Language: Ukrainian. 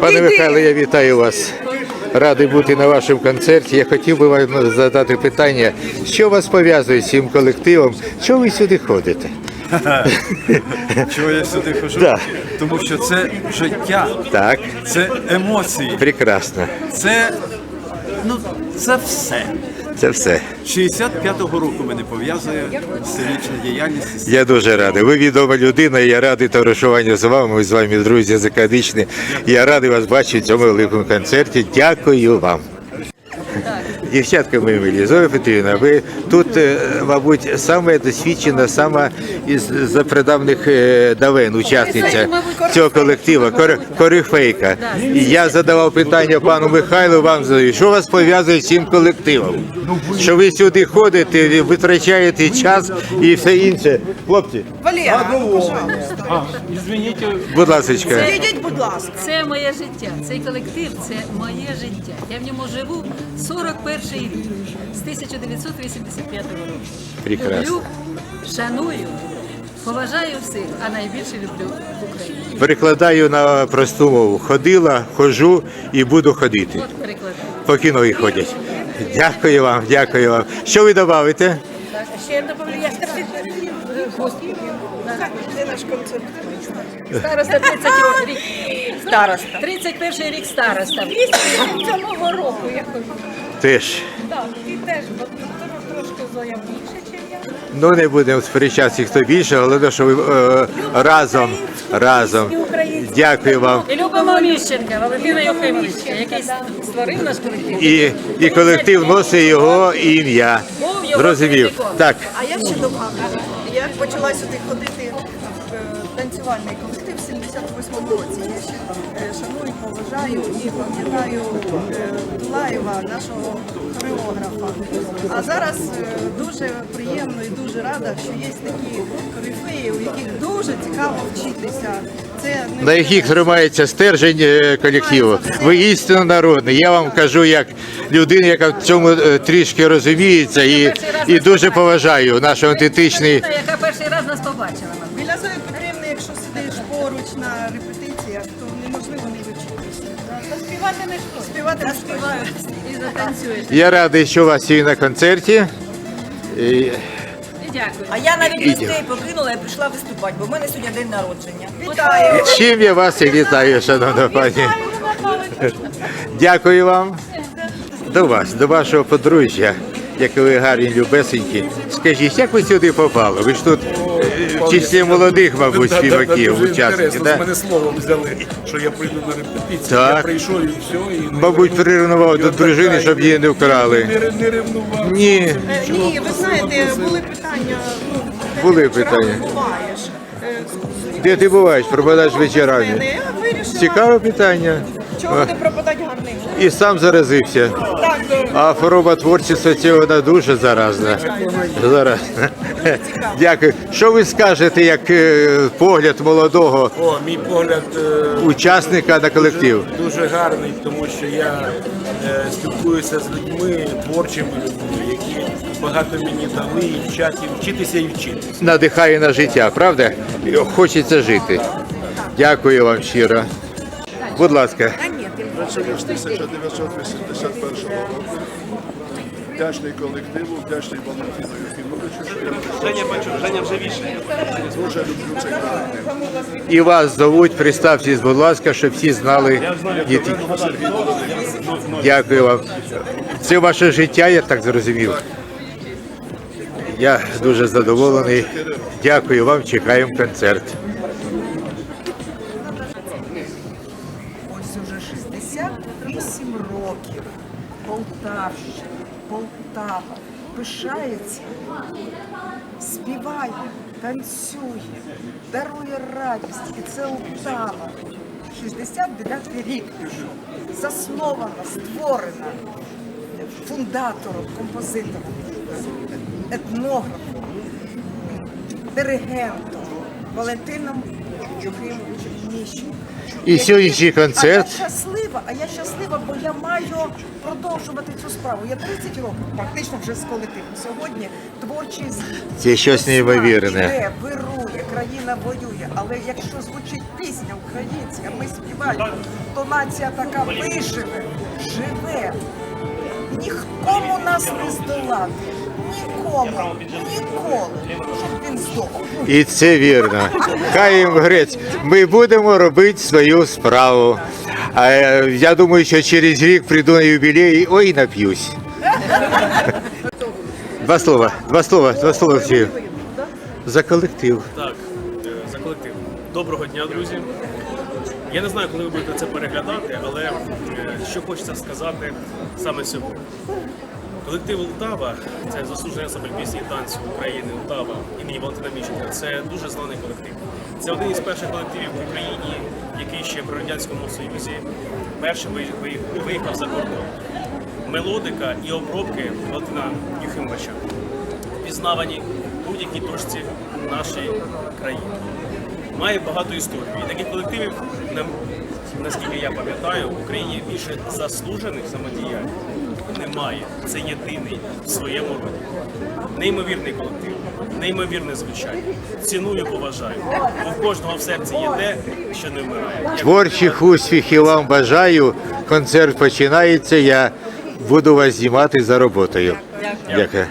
Пане Михайло, я вітаю вас. Радий бути на вашому концерті. Я хотів би вам задати питання, що вас пов'язує з цим колективом? Чого ви сюди ходите? Чого я сюди хожу? Да. Тому що це життя, Так, це емоції, прекрасно. це ну це все. Це все. 65-го року мене пов'язує сценічна діяльність. Я дуже радий. Ви відома людина, я радий товаришуванню з вами. Ми з вами друзі закадичні. Я радий вас бачити в цьому великому концерті. Дякую вам. Дівчатка мої милі, Зоя Петрівна, ви тут, е, мабуть, саме досвідчена, сама із запредавних е, давен учасниця цього колективу, корифейка. І я задавав питання пану Михайлу, вам задаю, що вас пов'язує з цим колективом? Що ви сюди ходите, витрачаєте час і все інше. Хлопці, Валера, пожалуйста. будь ласка. Будь ласка. Це моє життя. Цей колектив це моє життя. Я в ньому живу 41 рік з 1985 року. Прекрасно. Люблю, шаную, поважаю всіх, а найбільше люблю Україну. Перекладаю на просту мову. Ходила, хожу і буду ходити. От перекладаю. По кіно ходять. Дякую вам, дякую вам. Що ви додаєте? Ще я добавлю, я Це наш концерт. староста 30 рік. Староста. 31 рік староста. Цього року я кажу. Теж. Так, ти теж, бо ти трошки Зоя більше, ніж я. Ну не будемо сперечатися, хто більше, головне, що ви е, разом. Разом. Дякую вам. І любимо Міщенка, Валентина Юхимовича, який створив наш колектив. І, і колектив носить його ім'я. Зрозумів. Так, А я ще добавлю. Я почала сюди ходити в е, танцювальний колектив в 78 році. Я ще е, поважаю і пам'ятаю е, Дулаєва, нашого хореографа. А зараз е, дуже приємно і дуже рада, що є такі корифеї, у яких дуже цікаво вчитися. Це не на яких тримається стержень е, колективу. Ви істинно народний. Я вам кажу, як людина, яка в цьому трішки розуміється і, і дуже поважаю наш антитичний. Яка перший раз нас побачила. Біля Співати не що. Співати не співаю. І затанцюєш. Я радий, що вас сьогодні на концерті. І дякую. А я навіть гостей покинула і прийшла виступати, бо в мене сьогодні день народження. Вітаю! чим я вас і вітаю, шановна пані. Дякую вам. До вас, до вашого подружжя, як ви гарні любесенькі. Скажіть, як ви сюди попали? Ви ж тут в числі молодих, мабуть, співаків, Дуже учасників. інтересно, Да? мене словом взяли, що я прийду на репетицію. Так. Я прийшов і все. І Мабуть, приревнував до дружини, щоб її не вкрали. Не, не ревнував. Ні. Е, Ні, ви знаєте, були питання. Ну, де Були ти вчора питання. буваєш? Е, Де ти буваєш? Пропадаєш вечорами. Я вирішила, Цікаве питання. чого не пропадати гарним. І сам заразився. Так, е, А хвороба творчість це вона дуже заразна. Заразна. Дякую. Що ви скажете як е, погляд молодого О, мій погляд е, учасника на колектив? дуже гарний, тому що я е, спілкуюся з людьми, творчими людьми, які багато мені дали і вчать, і вчитися і вчитися. Надихає на життя, правда? Хочеться жити. Дякую вам щиро. Будь ласка. Почали з 1981 року. Вдячний колективу, вдячний Валентину Юхімовичу, що я Женя, бачу, Женя вже віше. Дуже люблю цей колектив. І вас зовуть, представтесь, будь ласка, щоб всі знали. діти. Дякую вам. Це ваше життя, я так зрозумів. Я дуже задоволений. Дякую вам, чекаємо концерт. Полтавщина, Полтава пишається, співає, танцює, дарує радість. І це Полтава. 69 рік пішов. Заснована, створена фундатором, композитором, етнографом, диригентом Валентином. І сьогоднішній А я щаслива, а я щаслива, бо я маю продовжувати цю справу. Я 30 років практично вже з колективом. Сьогодні творчий з- Це щось неймовірне. Іде, вирує, країна воює. Але якщо звучить пісня українська, ми співаємо, то нація така виживе, живе. Нікому нас не здолати. Нікому, ніколи, щоб він здох. І це вірно. Хай їм грець. Ми будемо робити свою справу. А е, я думаю, що через рік прийду на юбілей, ой, нап'юсь. Два слова, два слова, два слова всі. За колектив. Так, е, за колектив. Доброго дня, друзі. Я не знаю, коли ви будете це переглядати, але е, що хочеться сказати саме сьогодні. Колектив Лтава це заслужений ансамбль пісні і танцю України Лтава імені Валентина Міщенка. Це дуже знаний колектив. Це один із перших колективів в Україні, який ще при радянському союзі виїх- виїхав за кордон. Мелодика і обробки Валентина Юхимовича впізнавані будь-якій точці нашої країни. Має багато історій. І таких колективів, наскільки я пам'ятаю, в Україні більше заслужених самодіянь немає. Це єдиний в своєму роді. Неймовірний колектив, неймовірне звучання. Ціную, поважаю. Бо в кожного в серці є те, що не вмирає. Творчих успіхів вам бажаю. Концерт починається. Я буду вас знімати за роботою. Дякую.